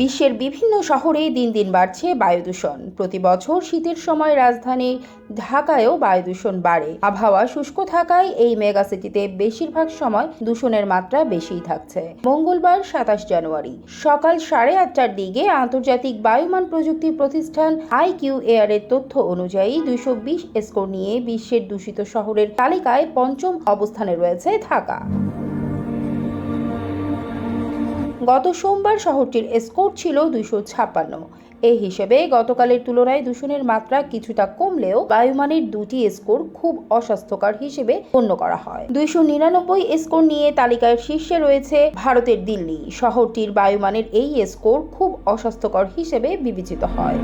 বিশ্বের বিভিন্ন শহরে দিন দিন বাড়ছে বায়ু দূষণ প্রতি বছর শীতের সময় রাজধানী ঢাকায়ও বায়ু দূষণ বাড়ে। আবহাওয়া শুষ্ক থাকায় এই মেগাসিটিতে বেশিরভাগ সময় দূষণের মাত্রা বেশিই থাকছে। মঙ্গলবার সাতাশ জানুয়ারি, সকাল সাড়ে আটটার দিকে আন্তর্জাতিক বায়ুমান প্রযুক্তি প্রতিষ্ঠান আইকিউ এয়ারের তথ্য অনুযায়ী দুইশো বিশ স্কোর নিয়ে বিশ্বের দূষিত শহরের তালিকায় পঞ্চম অবস্থানে রয়েছে ঢাকা। গত সোমবার শহরটির স্কোর ছিল দুশো ছাপ্পান্ন। এই হিসেবে গতকালের তুলনায় দূষণের মাত্রা কিছুটা কমলেও বায়ুমানের দুটি স্কোর খুব অস্বাস্থ্যকর হিসেবে গণ্য করা হয়। দুইশো নিরানব্বই স্কোর নিয়ে তালিকার শীর্ষে রয়েছে ভারতের দিল্লি। শহরটির বায়ুমানের এই স্কোর খুব অস্বাস্থ্যকর হিসেবে বিবেচিত হয়।